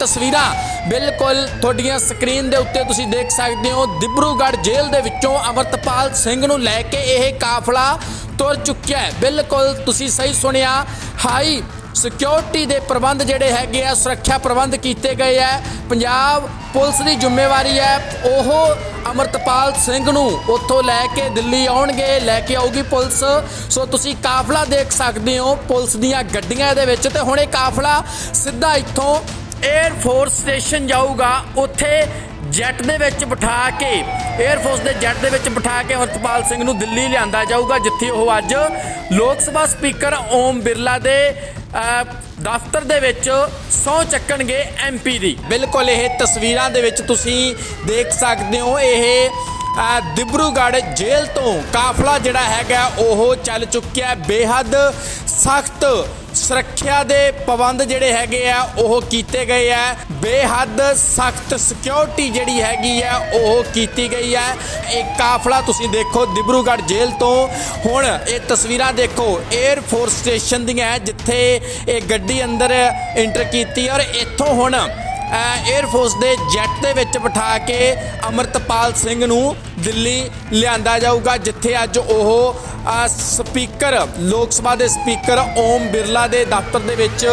ਤਸਵੀਰਾਂ ਬਿਲਕੁਲ ਤੁਹਾਡੀਆਂ ਸਕਰੀਨ ਦੇ ਉੱਤੇ ਤੁਸੀਂ ਦੇਖ ਸਕਦੇ ਹੋ। ਦਿਬਰੂਗੜ੍ਹ ਜੇਲ੍ਹ ਦੇ ਵਿੱਚੋਂ ਅਮਰਤਪਾਲ ਸਿੰਘ ਨੂੰ ਲੈ ਕੇ ਇਹ ਕਾਫਲਾ ਤੁਰ ਚੁੱਕਿਆ ਹੈ। ਬਿਲਕੁਲ ਤੁਸੀਂ ਸਹੀ ਸੁਣਿਆ, ਹਾਈ ਸਿਕਿਉਰਿਟੀ ਦੇ ਪ੍ਰਬੰਧ ਜਿਹੜੇ ਹੈਗੇ ਆ, ਸੁਰੱਖਿਆ ਪ੍ਰਬੰਧ ਕੀਤੇ ਗਏ ਆ। ਪੰਜਾਬ ਪੁਲਿਸ ਦੀ ਜ਼ਿੰਮੇਵਾਰੀ ਹੈ, ਉਹ ਅਮਰਤਪਾਲ ਸਿੰਘ ਨੂੰ ਉੱਥੋਂ ਲੈ ਕੇ ਦਿੱਲੀ ਆਉਣਗੇ, ਲੈ ਕੇ ਆਊਗੀ ਪੁਲਿਸ। ਸੋ ਤੁਸੀਂ ਕਾਫਲਾ ਦੇਖ ਸਕਦੇ ਹੋ ਪੁਲਿਸ ਦੀਆਂ ਗੱਡੀਆਂ ਦੇ ਵਿੱਚ ਤੇ ਹੁਣ ਇਹ ਕਾਫਲਾ ਸਿੱਧਾ ਇੱਥੋਂ 에ਅਰ ਫੋਰਸ ਸਟੇਸ਼ਨ ਜਾਊਗਾ ਉੱਥੇ ਜੈਟ ਦੇ ਵਿੱਚ ਬਿਠਾ ਕੇ 에ਅਰ ਫੋਰਸ ਦੇ ਜੈਟ ਦੇ ਵਿੱਚ ਬਿਠਾ ਕੇ ਅਮਰਤਪਾਲ ਸਿੰਘ ਨੂੰ ਦਿੱਲੀ ਲਿਆਂਦਾ ਜਾਊਗਾ ਜਿੱਥੇ ਉਹ ਅੱਜ ਲੋਕ ਸਭਾ ਸਪੀਕਰ ਓਮ ਬਿਰਲਾ ਦੇ ਦਫ਼ਤਰ ਦੇ ਵਿੱਚ ਸਹੁੰ ਚੱਕਣਗੇ ਐਮਪੀ ਦੀ। ਬਿਲਕੁਲ ਇਹ ਤਸਵੀਰਾਂ ਦੇ ਵਿੱਚ ਤੁਸੀਂ ਦੇਖ ਸਕਦੇ ਹੋ ਇਹ ਅ, ਦਿਬਰੂਗੜ੍ਹ ਜੇਲ੍ਹ ਤੋਂ ਕਾਫਲਾ ਜਿਹੜਾ ਹੈਗਾ ਉਹ ਚੱਲ ਚੁੱਕਿਆ ਬੇਹੱਦ ਸਖਤ ਸੁਰੱਖਿਆ ਦੇ ਪਾਬੰਦ ਜਿਹੜੇ ਹੈਗੇ ਆ, ਉਹ ਕੀਤੇ ਗਏ ਆ। ਬੇਹੱਦ ਸਖਤ ਸਿਕਿਉਰਿਟੀ ਜਿਹੜੀ ਹੈਗੀ ਆ, ਉਹ ਕੀਤੀ ਗਈ ਹੈ ਇਹ ਕਾਫਲਾ ਤੁਸੀਂ ਦੇਖੋ ਦਿਬਰੂਗੜ੍ਹ ਜੇਲ੍ਹ ਤੋਂ। ਹੁਣ ਇਹ ਤਸਵੀਰਾਂ ਦੇਖੋ 에ਅਰ ਫੋਰਸ ਸਟੇਸ਼ਨ ਦੀਆਂ ਜਿੱਥੇ ਇਹ ਗੱਡੀ ਅੰਦਰ ਇੰਟਰ ਕੀਤੀ ਔਰ ਇੱਥੋਂ ਹੁਣ 에ਅਰ ਫੋਰਸ ਦੇ ਜੈਟ ਦੇ ਵਿੱਚ ਬਿਠਾ ਕੇ ਅਮਰਤਪਾਲ ਸਿੰਘ ਨੂੰ ਦਿੱਲੀ ਲਿਆਂਦਾ ਜਾਊਗਾ, ਜਿੱਥੇ ਅੱਜ ਉਹ ਸਪੀਕਰ ਲੋਕ ਸਭਾ ਦੇ ਸਪੀਕਰ ਓਮ ਬਿਰਲਾ ਦੇ ਦਫ਼ਤਰ ਦੇ ਵਿੱਚ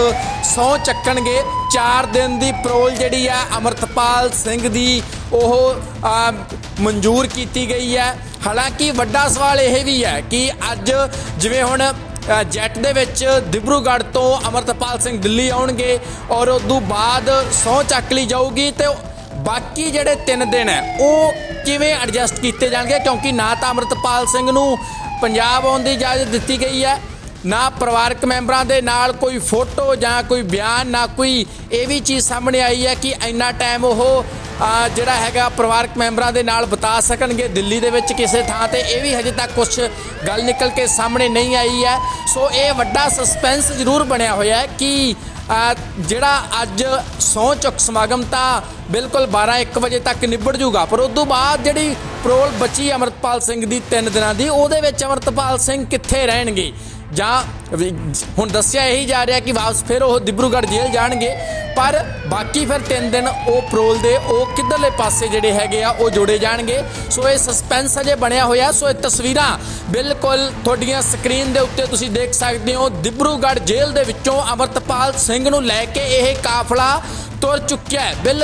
ਸਹੁੰ ਚੱਕਣਗੇ। 4 ਦਿਨ ਦੀ ਪ੍ਰੋਲ ਜਿਹੜੀ ਆ ਅਮਰਤਪਾਲ ਸਿੰਘ ਦੀ ਉਹ ਮਨਜ਼ੂਰ ਕੀਤੀ ਗਈ ਹੈ। ਹਾਲਾਂਕਿ ਵੱਡਾ ਸਵਾਲ ਇਹ ਵੀ ਹੈ ਕਿ ਅੱਜ ਜਿਵੇਂ ਹੁਣ ਅ, ਜੈਟ ਦੇ ਵਿੱਚ ਦਿਬਰੂਗੜ੍ਹ ਤੋਂ ਅਮਰਤਪਾਲ ਸਿੰਘ ਦਿੱਲੀ ਆਉਣਗੇ ਔਰ ਉਸ ਤੋਂ ਬਾਅਦ ਸਹੁੰ ਚੱਕ ਲਈ ਜਾਊਗੀ ਤੇ ਬਾਕੀ ਜਿਹੜੇ 3 ਦਿਨ ਹੈ ਉਹ ਕਿਵੇਂ ਐਡਜਸਟ ਕੀਤੇ ਜਾਣਗੇ? ਕਿਉਂਕਿ ਨਾ ਤਾਂ ਅਮਰਤਪਾਲ ਸਿੰਘ ਨੂੰ ਪੰਜਾਬ ਆਉਣ ਦੀ ਇਜਾਜ਼ਤ ਦਿੱਤੀ ਗਈ ਹੈ। ਨਾ ਪਰਿਵਾਰਕ ਮੈਂਬਰਾਂ ਦੇ ਨਾਲ ਕੋਈ ਫੋਟੋ ਜਾਂ ਕੋਈ ਬਿਆਨ, ਨਾ ਕੋਈ ਇਹ ਵੀ ਚੀਜ਼ ਸਾਹਮਣੇ ਆਈ ਹੈ ਕਿ ਇੰਨਾ ਟਾਈਮ ਉਹ ਜਿਹੜਾ ਹੈਗਾ ਪਰਿਵਾਰਕ ਮੈਂਬਰਾਂ ਦੇ ਨਾਲ ਬਿਤਾ ਸਕਣਗੇ ਦਿੱਲੀ ਦੇ ਵਿੱਚ ਕਿਸੇ ਥਾਂ ਤੇ, ਇਹ ਵੀ ਹਜੇ ਤੱਕ ਕੁਝ ਗੱਲ ਨਿਕਲ ਕੇ ਸਾਹਮਣੇ ਨਹੀਂ ਆਈ ਹੈ। ਸੋ ਇਹ ਵੱਡਾ ਸਸਪੈਂਸ ਜ਼ਰੂਰ ਬਣਿਆ ਹੋਇਆ ਹੈ ਕਿ ਜਿਹੜਾ ਅੱਜ ਸਹੁੰ ਚੁੱਕ ਸਮਾਗਮ ਤਾਂ ਬਿਲਕੁਲ 12 1 ਵਜੇ ਤੱਕ ਨਿਬੜ ਜੂਗਾ, ਪਰ ਉਸ ਤੋਂ ਬਾਅਦ ਜਿਹੜੀ ਪ੍ਰੋਲ ਬਚੀ ਅਮਰਤਪਾਲ ਸਿੰਘ ਦੀ 3 ਦਿਨਾਂ ਦੀ, ਉਹਦੇ ਵਿੱਚ ਅਮਰਤਪਾਲ ਸਿੰਘ ਕਿੱਥੇ ਰਹਿਣਗੇ? ਜਾਂ ਹੁਣ ਦੱਸਿਆ ਇਹੀ ਜਾ ਰਿਹਾ ਕਿ ਵਾਪਸ ਫਿਰ ਉਹ ਦਿਬਰੂਗੜ੍ਹ ਜੇਲ੍ਹ ਜਾਣਗੇ। ਪਰ ਬਾਕੀ ਫਿਰ 3 ਦਿਨ ਉਹ ਪ੍ਰੋਲ ਦੇ, ਉਹ ਕਿੱਧਰਲੇ ਪਾਸੇ ਜਿਹੜੇ ਹੈਗੇ ਆ, ਉਹ ਜੋੜੇ ਜਾਣਗੇ। ਸੋ ਇਹ ਸਸਪੈਂਸ ਅਜੇ ਬਣਿਆ ਹੋਇਆ, ਸੋ ਇਹ ਤਸਵੀਰਾਂ ਬਿਲਕੁਲ ਤੁਹਾਡੀਆਂ ਸਕਰੀਨ ਦੇ ਉੱਤੇ ਤੁਸੀਂ ਦੇਖ ਸਕਦੇ ਹੋ। ਦਿਬਰੂਗੜ੍ਹ ਜੇਲ੍ਹ ਦੇ ਵਿੱਚੋਂ ਅਮਰਤਪਾਲ ਸਿੰਘ ਨੂੰ ਲੈ ਕੇ ਇਹ ਕਾਫਲਾ ਤੁਰ ਚੁੱਕਿਆ ਹੈ। ਬਿਲ